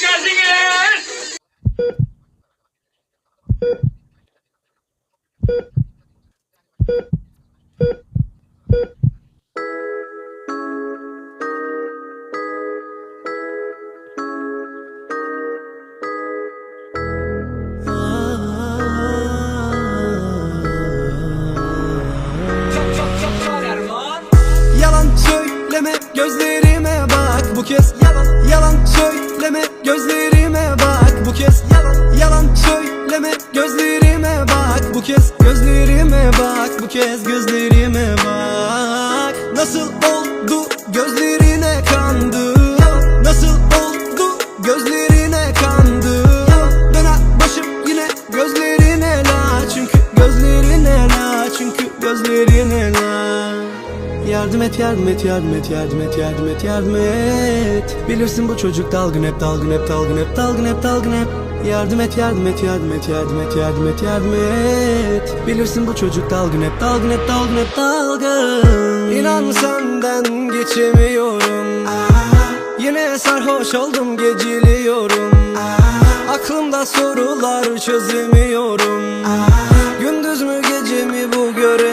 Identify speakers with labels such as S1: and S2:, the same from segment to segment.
S1: Geldiniz.
S2: Yalan söyleme gözlerime bu kez Yalan yalan söyleme gözlerime bak bu kez. Yalan yalan söyleme gözlerime bak bu kez. Gözlerime bak bu kez gözlerime bak. Nasıl oldu gözlerine kandım Nasıl oldu gözlerine kandım Yardım et yardım et yardım et yardım et yardım et yardım et Bilirsin bu çocuk dalgın hep dalgın hep dalgın hep dalgın hep dalgın hep Yardım et yardım et yardım et yardım et yardım et yardım et Bilirsin bu çocuk dalgın hep dalgın hep dalgın hep dalgın İnan senden geçemiyorum Yine sarhoş oldum geciliyorum Aklımda sorular çözemiyorum Gündüz mü gece mi bu göremiyorum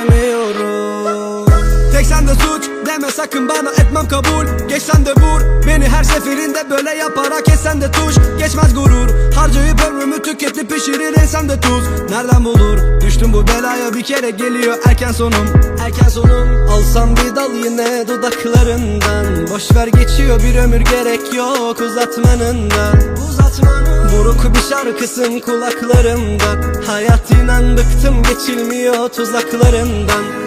S2: sakın bana etmem kabul. Geç sen de vur. Beni her seferinde böyle yaparak kes sen de tuş. Geçmez gurur. Harcayıp ömrümü tüketip pişirir insan de tuz. Nereden bulur? Düştüm bu belaya bir kere geliyor erken sonum. Erken sonum. Alsam bir dal yine dudaklarından. Boş ver geçiyor bir ömür gerek yok uzatmanından. Uzatmanın. Buruk bir şarkısın kulaklarımda Hayat inan bıktım geçilmiyor tuzaklarından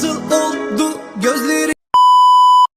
S2: Nasıl oldu gözleri